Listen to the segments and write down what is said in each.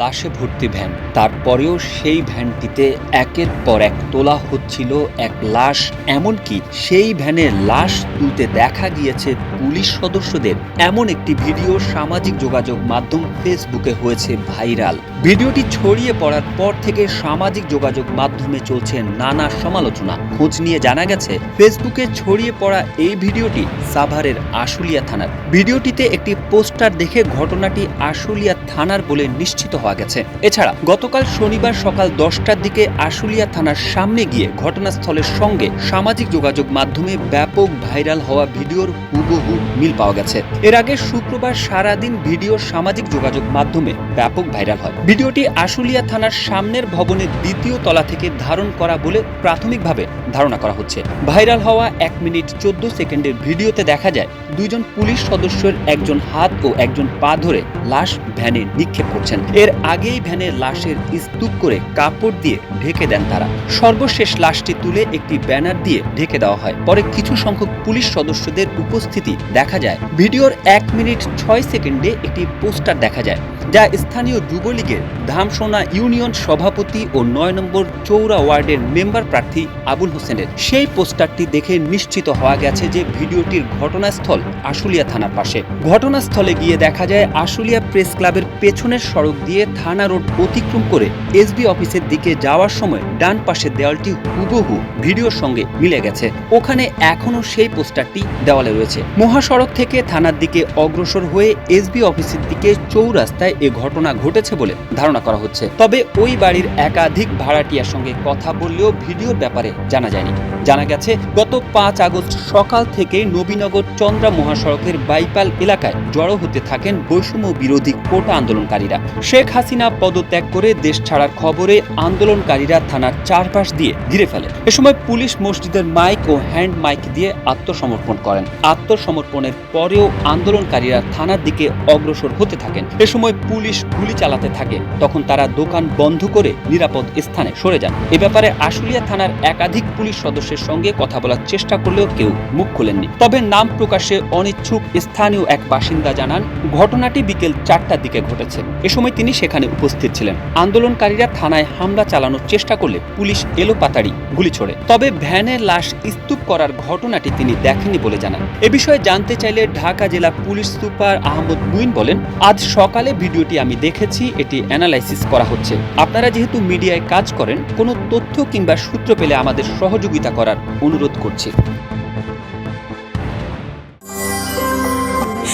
লাশে ভর্তি ভ্যান। তারপরেও সেই ভ্যানটিতে একের পর এক তোলা হচ্ছিল এক লাশ। এমনকি সেই ভ্যানে লাশ তুলতে দেখা গিয়েছে পুলিশ সদস্যদের। এমন একটি ভিডিও সামাজিক যোগাযোগ মাধ্যম ফেসবুকে হয়েছে ভাইরাল। ভিডিওটি ছড়িয়ে পড়ার পর থেকে সামাজিক যোগাযোগ মাধ্যমে চলছে নানা সমালোচনা। খোঁজ নিয়ে জানা গেছে, ফেসবুকে ছড়িয়ে পড়া এই ভিডিওটি সাভারের আশুলিয়া থানার। ভিডিওটিতে একটি পোস্টার দেখে ঘটনাটি আশুলিয়া থানার বলে নিশ্চিত হওয়া গেছে। এছাড়া গতকাল শনিবার সকাল দশটার দিকে আশুলিয়া থানার সামনে গিয়ে ঘটনাস্থলের সঙ্গে সামাজিক যোগাযোগ মাধ্যমে ব্যাপক ভাইরাল হওয়া ভিডিওর হুবহু মিল পাওয়া গেছে। এর আগে শুক্রবার সারাদিন ভিডিও সামাজিক যোগাযোগ মাধ্যমে ব্যাপক ভাইরাল হয়। ভিডিওটি আশুলিয়া থানার সামনের ভবনের দ্বিতীয় তলা থেকে ধারণ করা বলে প্রাথমিকভাবে ধারণা করা হচ্ছে। ভাইরাল হওয়া এক মিনিট চোদ্দ সেকেন্ডের ভিডিওতে দেখা যায়, দুইজন পুলিশ সদস্যের একজন হাত ও একজন পা ধরে লাশ ভ্যানে নিক্ষেপ করছেন। এর আগেই ভ্যানের লাশের স্তূপ করে কাপড় দিয়ে ঢেকে দেন তারা। সর্বশেষ লাশটি তুলে একটি ব্যানার দিয়ে ঢেকে দেওয়া হয়। পরে কিছু সংখ্যক পুলিশ সদস্যদের উপস্থিতি দেখা যায়। ভিডিওর এক মিনিট ছয় সেকেন্ডে একটি পোস্টার দেখা যায়। যা স্থানীয় যুবলীগের ধামসোনা ইউনিয়ন সভাপতি ও নয় নম্বর চৌরা ওয়ার্ডের মেম্বার প্রার্থী আবুল হোসেনের। সেই পোস্টারটি দেখে নিশ্চিত হওয়া গেছে যে ভিডিওটির ঘটনাস্থল আশুলিয়া থানার পাশে। ঘটনাস্থলে গিয়ে দেখা যায়, আশুলিয়া প্রেস ক্লাবের পেছনের সড়ক দিয়ে থানা রোড অতিক্রম করে এসবি অফিসের দিকে যাওয়ার সময় ডান পাশের দেওয়ালটি হুবহু ভিডিওর সঙ্গে মিলে গেছে। ওখানে এখনও সেই পোস্টারটি দেওয়ালে রয়েছে। মহাসড়ক থেকে থানার দিকে অগ্রসর হয়ে এসবি অফিসের দিকে চৌরাস্তায় এ ঘটনা ঘটেছে বলে ধারণা করা হচ্ছে। তবে ওই বাড়ির একাধিক ভাড়াটিয়ার সঙ্গে কথা বললেও ভিডিওর ব্যাপারে জানা যায়নি। জানা গেছে, গত পাঁচ আগস্ট সকাল থেকে নবীনগর চন্দ্রা মহাসড়কের বাইপাল এলাকায় জড়ো হতে থাকেন বৈষম্য বিরোধী কোটা আন্দোলনকারীরা। শেখ হাসিনা পদত্যাগ করে দেশ ছাড়ার খবরে আন্দোলনকারীরা থানার চারপাশ দিয়ে ঘিরে ফেলে। এ সময় পুলিশ মসজিদের মাইক ও হ্যান্ড মাইক দিয়ে আত্মসমর্পণ করেন। আত্মসমর্পণের পরেও আন্দোলনকারীরা থানার দিকে অগ্রসর হতে থাকেন। এ সময় পুলিশ গুলি চালাতে থাকে, তখন তারা দোকান বন্ধ করে নিরাপদ স্থানে সরে যান। এ ব্যাপারে আশুলিয়া থানার একাধিক পুলিশ সদস্যের সঙ্গে কথা বলার চেষ্টা করলেও কেউ মুখ খোলেননি। তবে নাম প্রকাশে অনিচ্ছুক স্থানীয় এক বাসিন্দা জানান, ঘটনাটি বিকেল চারটার দিকে ঘটেছে। এ সময় তিনি সেখানে উপস্থিত ছিলেন। আন্দোলনকারীরা থানায় হামলা চালানোর চেষ্টা করলে পুলিশ এলো পাতাড়ি গুলি ছোড়ে। তবে ভ্যানের লাশ স্তূপ করার ঘটনাটি তিনি দেখেনি বলে জানান। এ বিষয়ে জানতে চাইলে ঢাকা জেলা পুলিশ সুপার আহমদ মুইন বলেন, আজ সকালে ভিডিওটি আমি দেখেছি, এটি অ্যানালাইসিস করা হচ্ছে। আপনারা যেহেতু মিডিয়ায় কাজ করেন, কোনো তথ্য কিংবা সূত্র পেলে আমাদের সহযোগিতা করার অনুরোধ করছি।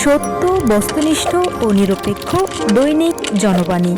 সত্য, বস্তুনিষ্ঠ ও নিরপেক্ষ দৈনিক জনবাণী।